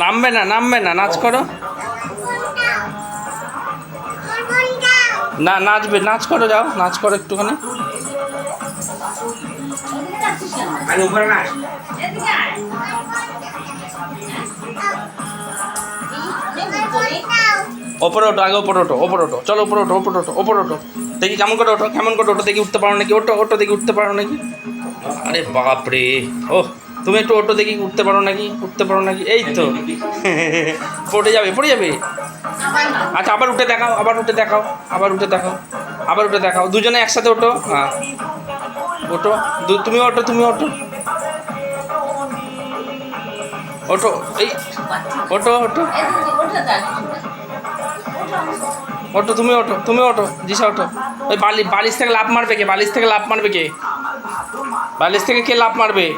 নামবে না নামবে না নাচ করো। না নাচবে নাচ করো যাও নাচ করো একটুখানি। ওপরে ওঠো আগে ওপরে ওঠো ওপরে ওঠো। চলো উপরে ওঠো ওপরে ওঠো ওপরে ওঠো। দেখি কেমন করে ওঠো কেমন করে ওঠো দেখি উঠতে পারো নাকি? ওঠো ওটো দেখি উঠতে পারো নাকি? আরে বাপরে ও তুমি একটু ওটো দেখি উঠতে পারো নাকি উঠতে পারো নাকি? এই তো। পড়ে যাবে পড়ে যাবে। আচ্ছা আবার উঠে দেখাও, আবার উঠে দেখাও, আবার উঠে দেখাও, আবার উঠে দেখাও। দুজনে একসাথে ওঠো। হ্যাঁ। ওঠো। দু- তুমি ওঠো তুমি ওঠো। ওঠো। এই, ওঠো ওঠো। ওঠো, তুমি ওঠো তুমি ওঠো, জিসা ওঠো। ওই বালি, বালিশ থেকে লাভ মারবে কে? বালিশ থেকে লাভ মারবে কে? বালিশ থেকে কে লাভ মারবে?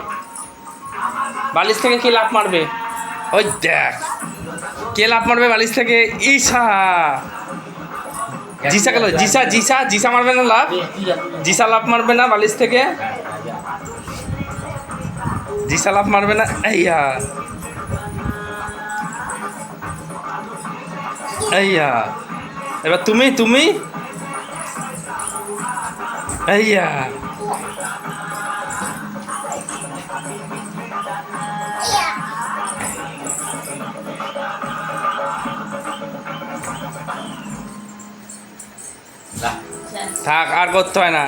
বালিশ থেকে কে লাভ মারবে? ওই দেখ। কে লাভ মারবে বালিশ থেকে? ঈশা জিসা গেল জিসা জিসা জিসা মারবে না লাভ? জিসা লাভ মারবে না বালিশ থেকে? জিসা লাভ মারবে না এইয়া এইয়া এবার তুমি তুমি? এইয়া থাক আর করতে হয় না।